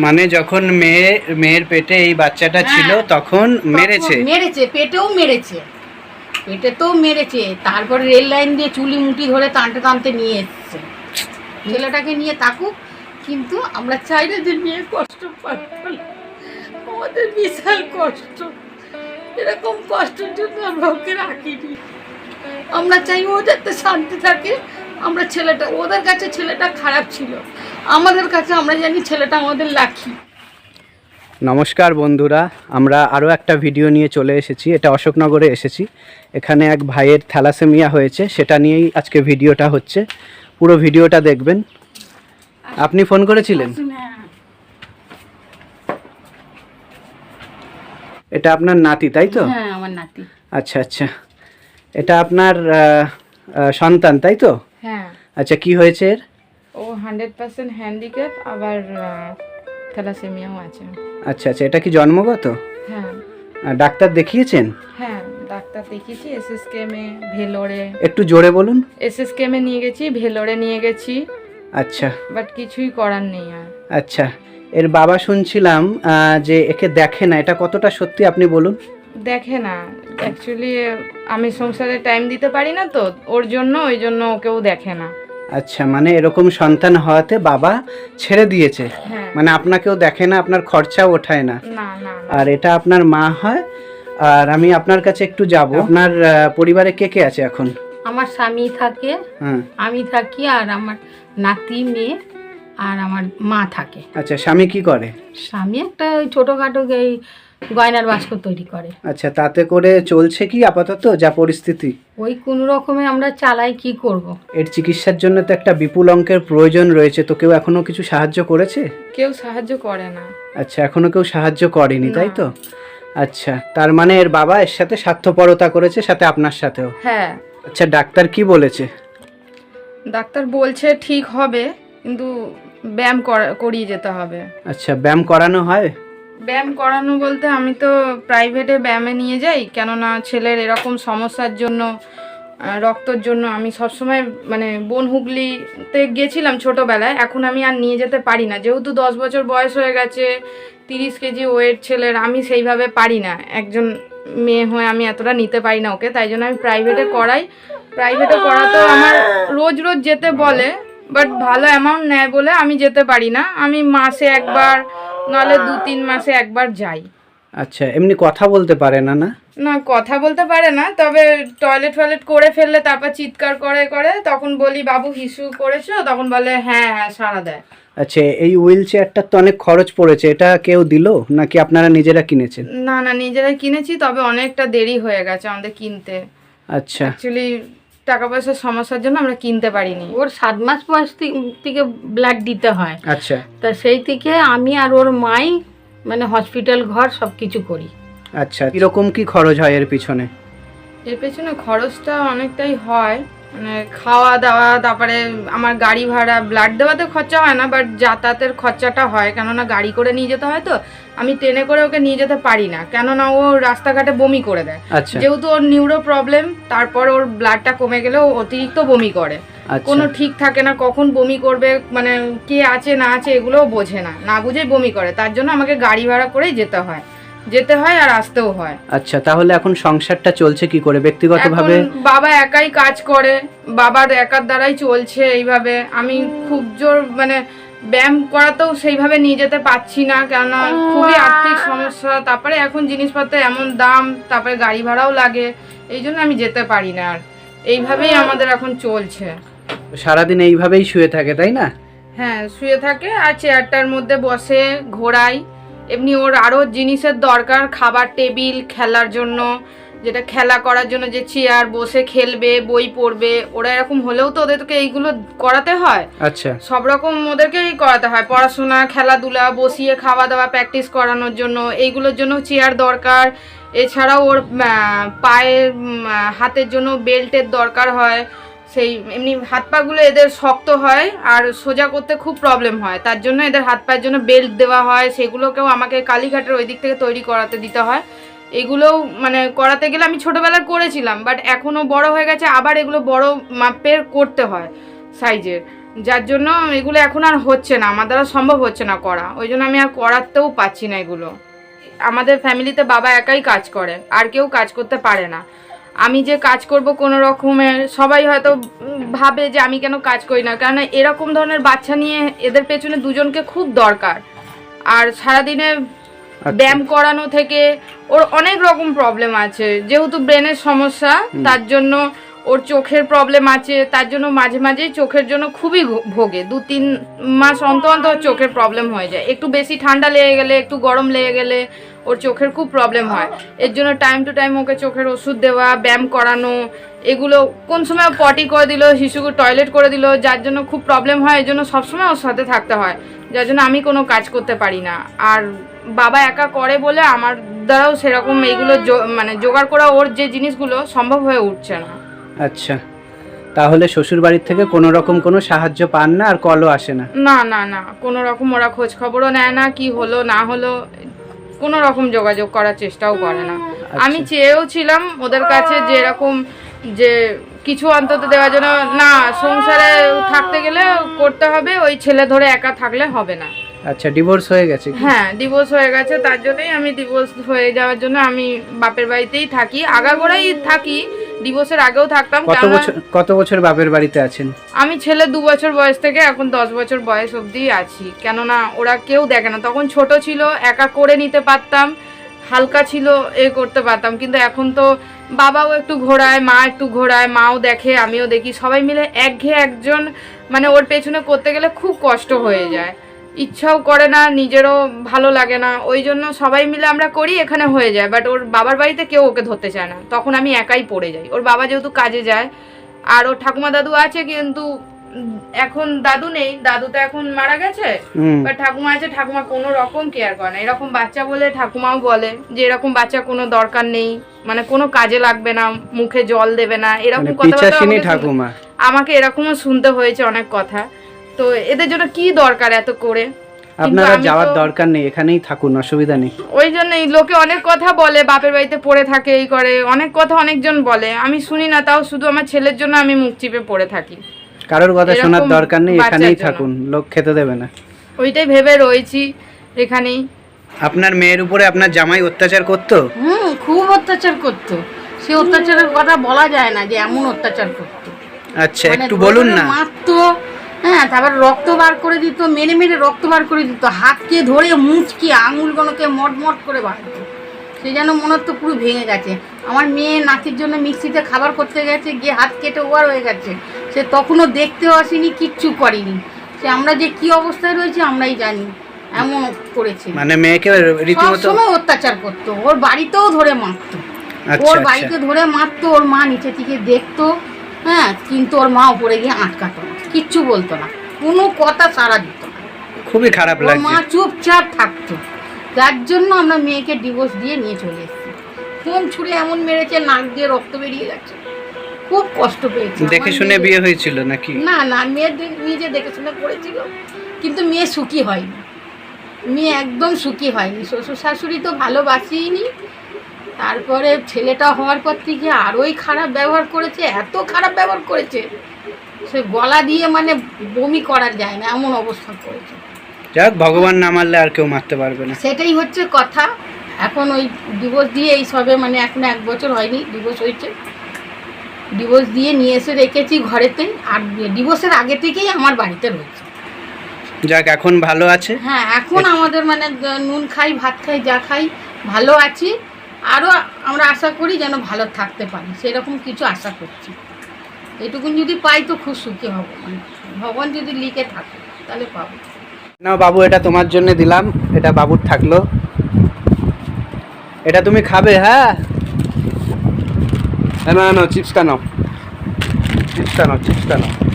মানে যখন মেয়ে মেয়ের পেটে এই বাচ্চাটা ছিল হ্যাঁ। তখন মেরেছে। মেরেছে পেটেও মেরেছে। পেটে তো মেরেছে। তারপর রেল লাইন দিয়ে চুলি মুটি ধরে টানতে টানতে নিয়ে এসছে। ছেলেটাকে নিয়ে থাকুক কিন্তু আমরা চাই না যে মেয়ে কষ্ট পাক আমাদের বিশাল কষ্ট। এরকম কষ্টের জন্য আমরা ওকে রাখিনি। আমরা চাই ও যাতে শান্তি থাকে আমরা ছেলেটা ওদের কাছে ছেলেটা খারাপ ছিল। আমাদের কাছে আমরা জানি ছেলেটা আমাদের লাখি নমস্কার বন্ধুরা আমরা আরও একটা ভিডিও নিয়ে চলে এসেছি। এটা অশোকনগরে এসেছি। এখানে এক ভাইয়ের থ্যালাসেমিয়া হয়েছে সেটা নিয়েই আজকে ভিডিওটা হচ্ছে। পুরো ভিডিওটা দেখবেন। আপনি ফোন করেছিলেন? এটা আপনার নাতি তাই তো? হ্যাঁ আমার নাতি। আচ্ছা আচ্ছা। এটা আপনার সন্তান তাই তো? আচ্ছা কি হয়েছে এর? ও হান্ড্রেড পার্সেন্ট হ্যান্ডিক্যাপ আবার থ্যালাসেমিয়াও আছে। আচ্ছা আচ্ছা এটা কি জন্মগত? হ্যাঁ। ডাক্তার দেখিয়েছেন? হ্যাঁ ডাক্তার দেখিয়েছি এসএসকেমে ভেলোরে। একটু জোরে বলুন। এসএসকেমে নিয়ে গেছি ভেলোরে নিয়ে গেছি। আচ্ছা। বাট কিছুই করার নেই আর। আচ্ছা এর বাবা শুনছিলাম যে একে দেখে না এটা কতটা সত্যি আপনি বলুন? দেখে না। অ্যাকচুয়ালি আমি সংসারে টাইম দিতে পারি না তো ওর জন্য ওই জন্য ওকেও দেখে না। আচ্ছা মানে এরকম সন্তান হওয়াতে বাবা ছেড়ে দিয়েছে। হ্যাঁ। মানে আপনাকেও দেখে না আপনার খরচা ওঠায় না। আর এটা আপনার মা হয় আর আমি আপনার কাছে একটু যাব। আপনার পরিবারে কে কে আছে এখন? আমার স্বামী থাকে হ্যাঁ। আমি থাকি আর আমার নাতি মেয়ে আর আমার মা থাকে। আচ্ছা স্বামী কি করে? স্বামী একটা ছোটোখাটো এই গয়নার বাস্ক তৈরি করে। আচ্ছা তাতে করে চলছে কি আপাতত যা পরিস্থিতি? ওই কোনো রকমে আমরা চালাই কি করব। এর চিকিৎসার জন্য তো একটা বিপুল অঙ্কের প্রয়োজন রয়েছে তো কেউ এখনও কিছু সাহায্য করেছে? কেউ সাহায্য করে না। আচ্ছা এখনও কেউ সাহায্য করেনি তাই তো? আচ্ছা তার মানে এর বাবা এর সাথে স্বার্থপরতা করেছে সাথে আপনার সাথেও? হ্যাঁ। আচ্ছা ডাক্তার কি বলেছে? ডাক্তার বলছে ঠিক হবে কিন্তু ব্যায়াম করা- করিয়ে যেতে হবে। আচ্ছা ব্যায়াম করানো হয়? ব্যায়াম করানো বলতে আমি তো প্রাইভেটে ব্যায়ামে নিয়ে যাই, কেননা ছেলের এরকম সমস্যার জন্য রক্তর জন্য আমি সবসময় মানে বন হুগলিতে গেছিলাম ছোটোবেলায়, এখন আমি আর নিয়ে যেতে পারি না। যেহেতু দশ বছর বয়স হয়ে গেছে, তিরিশ কেজি ওয়েট ছেলের, আমি সেইভাবে পারি না। একজন মেয়ে হয়ে আমি এতটা নিতে পারি না ওকে, তাই জন্য আমি প্রাইভেটে করাই। প্রাইভেটে করাতেও আমার রোজ রোজ যেতে বলে বাট ভালো অ্যামাউন্ট নেয় বলে আমি যেতে পারি না। আমি মাসে একবার নাহলে দু তিন মাসে একবার যাই। আচ্ছা এমনি কথা বলতে পারে না না? না কথা বলতে পারে না তবে টয়লেট ফয়লেট করে ফেললে তারপর চিৎকার করে করে তখন বলি বাবু হিসু করেছ? তখন বলে হ্যাঁ হ্যাঁ সারা দেয়। আচ্ছা এই হুইল চেয়ারটার তো অনেক খরচ পড়েছে এটা কেউ দিলো? নাকি আপনারা নিজেরা কিনেছেন? না না নিজেরাই কিনেছি তবে অনেকটা দেরি হয়ে গেছে আমাদের কিনতে। আচ্ছা। অ্যাকচুয়ালি টাকা পয়সার সমস্যার জন্য আমরা কিনতে পারিনি। ওর সাত মাস বয়স থেকে ব্লাড দিতে হয়। আচ্ছা। তা সেই থেকে আমি আর ওর মাই মানে হসপিটাল ঘর সব কিছু করি। আচ্ছা এরকম কি খরচ হয় এর পিছনে? এর পেছনে খরচটা অনেকটাই হয়। খাওয়া দাওয়া তারপরে আমার গাড়ি ভাড়া ব্লাড দেওয়াতে খরচা হয় না বাট যাতায়াতের খরচাটা হয়। কেননা গাড়ি করে নিয়ে যেতে হয় তো আমি ট্রেনে করে ওকে নিয়ে যেতে পারি না। কেননা ও রাস্তাঘাটে বমি করে দেয়। আচ্ছা। যেহেতু ওর নিউরো প্রবলেম তারপর ওর ব্লাডটা কমে গেলেও অতিরিক্ত বমি করে। আচ্ছা। কোনো ঠিক থাকে না কখন বমি করবে মানে কে আছে না আছে এগুলোও বোঝে না। না বুঝেই বমি করে। তার জন্য আমাকে গাড়ি ভাড়া করেই যেতে হয়। যেতে হয় আর আসতেও হয়। আচ্ছা তাহলে এখন সংসারটা চলছে কি করে? ব্যক্তিগতভাবে? এখন বাবা একাই কাজ করে বাবার একার দ্বারাই চলছে এইভাবে। আমি খুব জোর মানে ব্যায়াম করাতেও সেইভাবে নিয়ে যেতে পারছি না কেননা খুবই আর্থিক সমস্যা। তারপরে এখন জিনিসপত্র এমন দাম তারপরে গাড়ি ভাড়াও লাগে। এই জন্য আমি যেতে পারি না আর। এইভাবেই আমাদের এখন চলছে। সারাদিন এইভাবেই শুয়ে থাকে তাই না? হ্যাঁ শুয়ে থাকে আর চেয়ারটার মধ্যে বসে ঘোরাই। এমনি ওর আরও জিনিসের দরকার খাবার টেবিল খেলার জন্য যেটা খেলা করার জন্য যে চেয়ার বসে খেলবে বই পড়বে ওরা এরকম হলেও তো ওদেরকে এইগুলো করাতে হয়। আচ্ছা। সব রকম ওদেরকেই করাতে হয় পড়াশোনা খেলাধুলা বসিয়ে খাওয়া দাওয়া প্র্যাকটিস করানোর জন্য এইগুলোর জন্য চেয়ার দরকার। এছাড়াও ওর পায়ের হাতের জন্য বেল্টের দরকার হয়। সেই এমনি হাত পাগুলো এদের শক্ত হয় আর সোজা করতে খুব প্রবলেম হয়। তার জন্য এদের হাত পায়ের জন্য বেল্ট দেওয়া হয়, সেগুলোকেও আমাকে কালীঘাটের ওই দিক থেকে তৈরি করাতে দিতে হয়। এগুলোও মানে করাতে গেলে আমি ছোটোবেলায় করেছিলাম বাট এখনও বড় হয়ে গেছে, আবার এগুলো বড় মাপের করতে হয় সাইজের যার জন্য এগুলো এখন আর হচ্ছে না, আমার দ্বারা সম্ভব হচ্ছে না করা। ওই জন্য আমি আর করাতেও পাচ্ছি না এগুলো। আমাদের ফ্যামিলিতে বাবা একাই কাজ করে, আর কেউ কাজ করতে পারে না। আমি যে কাজ করব কোনো রকমের সবাই হয়তো ভাবে যে আমি কেন কাজ করি না। কেননা এরকম ধরনের বাচ্চা নিয়ে এদের পেছনে দুজনকে খুব দরকার। আর সারাদিনে আচ্ছা। ব্যায়াম করানো থেকে ওর অনেক রকম প্রবলেম আছে। যেহেতু ব্রেনের সমস্যা তার জন্য ওর চোখের প্রবলেম আছে, তার জন্য মাঝে মাঝেই চোখের জন্য খুবই ভোগে। দু তিন মাস অন্তর অন্তর চোখের প্রবলেম হয়ে যায়। একটু বেশি ঠান্ডা লেগে গেলে, একটু গরম লেগে গেলে ওর চোখের খুব প্রবলেম হয়। এর জন্য টাইম টু টাইম ওকে চোখের ওষুধ দেওয়া, ব্যায়াম করানো, এগুলো কোন সময় পটি করে দিল, শিশুকে টয়লেট করে দিল, যার জন্য খুব প্রবলেম হয় এই জন্য সবসময় ওর সাথে থাকতে হয়। যার জন্য আমি কোনো কাজ করতে পারি না। আর বাবা একা করে বলে আমার দ্বারাও সেরকম এইগুলো মানে জোগাড় করা ওর যে জিনিসগুলো সম্ভব হয়ে উঠছে না। আচ্ছা। তাহলে শ্বশুর বাড়ির থেকে কোনো রকম কোনো সাহায্য পান না আর কলও আসে না? না না না। কোনো রকম ওরা খোঁজ খবরও নেয় না কি হলো না হলো কোনো রকম যোগাযোগ করার চেষ্টাও করে না। আমি চেয়েও ছিলাম ওদের কাছে যে এরকম যে কিছু অন্তত দেওয়ার জন্য না সংসারে থাকতে গেলে করতে হবে ওই ছেলে ধরে একা থাকলে হবে না। আচ্ছা ডিভোর্স হয়ে গেছে হ্যাঁ ডিভোর্স হয়ে গেছে তার জন্যই আমি ডিভোর্স হয়ে যাওয়ার জন্য আমি বাপের বাড়িতেই থাকি। আগাগোড়াই থাকি ডিভোর্সের আগেও থাকতাম কত বছর কত বছর বাপের বাড়িতে আছেন? আমি ছেলে দু বছর বয়স থেকে এখন দশ বছর বয়স অবধি আছি। কেননা ওরা কেউ দেখে না। তখন ছোট ছিল একা করে নিতে পারতাম হালকা ছিল এ করতে পারতাম। কিন্তু এখন তো বাবাও একটু ঘোরায় মা একটু ঘোরায় মাও দেখে আমিও দেখি। সবাই মিলে একঘেয়ে একজন মানে ওর পেছনে করতে গেলে খুব কষ্ট হয়ে যায়। ইচ্ছাও করে না নিজেরও ভালো লাগে না। ওই জন্য সবাই মিলে আমরা করি এখানে হয়ে যায়। বাট ওর বাবার বাড়িতে কেউ ওকে ধরতে চায় না। তখন আমি একাই পড়ে যাই। ওর বাবা যেহেতু কাজে যায় আর ওর ঠাকুমা দাদু আছে কিন্তু এখন দাদু নেই। দাদু তো এখন মারা গেছে। বা ঠাকুমা আছে ঠাকুমা কোনো রকম কেয়ার করে না। এরকম বাচ্চা বলে ঠাকুমাও বলে যে এরকম বাচ্চা কোনো দরকার নেই। মানে কোনো কাজে লাগবে না মুখে জল দেবে না। এরকম কথা শুনতে- ঠাকুমা। আমাকে এরকমও শুনতে হয়েছে অনেক কথা। তো এদের জন্য কি দরকার এত করে? আপনারা যাওয়ার দরকার নেই এখানেই থাকুন অসুবিধা নেই। ওই জন্যই লোকে অনেক কথা বলে বাপের বাড়িতে পড়ে থাকে এই করে। অনেক কথা অনেকজন বলে। আমি শুনি না তাও শুধু আমার ছেলের জন্য আমি মুখ চিপে পড়ে থাকি। কারোর কথা শোনার দরকার নেই এখানেই থাকুন লোক খেতে দেবে না। ওইটাই ভেবে রয়েছি এখানেই। আপনার মেয়ের উপরে আপনার জামাই অত্যাচার করতো? হুম খুব অত্যাচার করতো। সে অত্যাচারের কথা বলা যায় না যে এমন অত্যাচার করতো। আচ্ছা মানে একটু বলুন না। মারতো হ্যাঁ তারপর রক্ত বার করে দিত মেরে মেরে রক্ত বার করে দিত হাতকে ধরে মুচকি আঙুলগুলোকে মটমট করে বার সে যেন মনে হতো পুরো ভেঙে গেছে। আমার মেয়ে নাতির জন্য মিক্সিতে খাবার করতে গেছে গিয়ে হাত কেটে ওয়ার হয়ে গেছে। সে তখনও দেখতেও আসেনি কিচ্ছু করেনি। সে আমরা যে কি অবস্থায় রয়েছে আমরাই জানি এমন করেছে। মানে মেয়েকে রীতিমতো সবসময় অত্যাচার করতো ওর বাড়িতেও ধরে মারতো। আচ্ছা ওর আচ্ছা। বাড়িতে ধরে মারতো ওর মা নিচে থেকে দেখতো হ্যাঁ কিন্তু ওর মা উপরে গিয়ে আটকাতো। কিচ্ছু বলতো না। কোনো কথা সারা দিত না। খুবই খারাপ ওর মা চুপচাপ থাকতো। যার জন্য আমরা মেয়েকে ডিভোর্স দিয়ে নিয়ে চলে এসেছি। ফোন ছুঁড়ে এমন মেরেছে নাক দিয়ে রক্ত বেরিয়ে যাচ্ছে খুব কষ্ট পেয়েছে। দেখে শুনে বিয়ে হয়েছিল নাকি? না না মেয়ে নিজে দেখে শুনে করেছিল। কিন্তু মেয়ে সুখী হয়নি। মেয়ে একদম সুখী হয়নি। শ্বশুর শাশুড়ি তো ভালোবাসিনি তারপরে ছেলেটা হওয়ার পর থেকে আরোই খারাপ ব্যবহার করেছে এত খারাপ ব্যবহার করেছে। সে গলা দিয়ে মানে বমি করা যায় না এমন অবস্থা করেছে। যাক ভগবান না মারলে আর কেউ মারতে পারবে না। সেটাই হচ্ছে কথা। এখন ওই ডিভোর্স দিয়ে এই সবে মানে এখন এক বছর হয়নি ডিভোর্স হয়েছে। ডিভোর্স দিয়ে নিয়ে এসে রেখেছি ঘরেতে আর ডিভোর্সের আগে থেকেই আমার বাড়িতে রয়েছে। যাক এখন ভালো আছে? হ্যাঁ এখন আমাদের মানে নুন খাই ভাত খাই যা খাই ভালো আছি। আরও আমরা আশা করি যেন ভালো থাকতে পারি। সেরকম কিছু আশা করছি। এটুকুন যদি পাই তো খুব সুখী হব। ভগবান যদি লিখে থাকে, তাহলে পাবো। না বাবু, এটা তোমার জন্য দিলাম। এটা বাবুর থাকল। এটা তুমি খাবে হ্যাঁ? না না চিপসটা নাও। চিপসটা নাও চিপসটা নাও।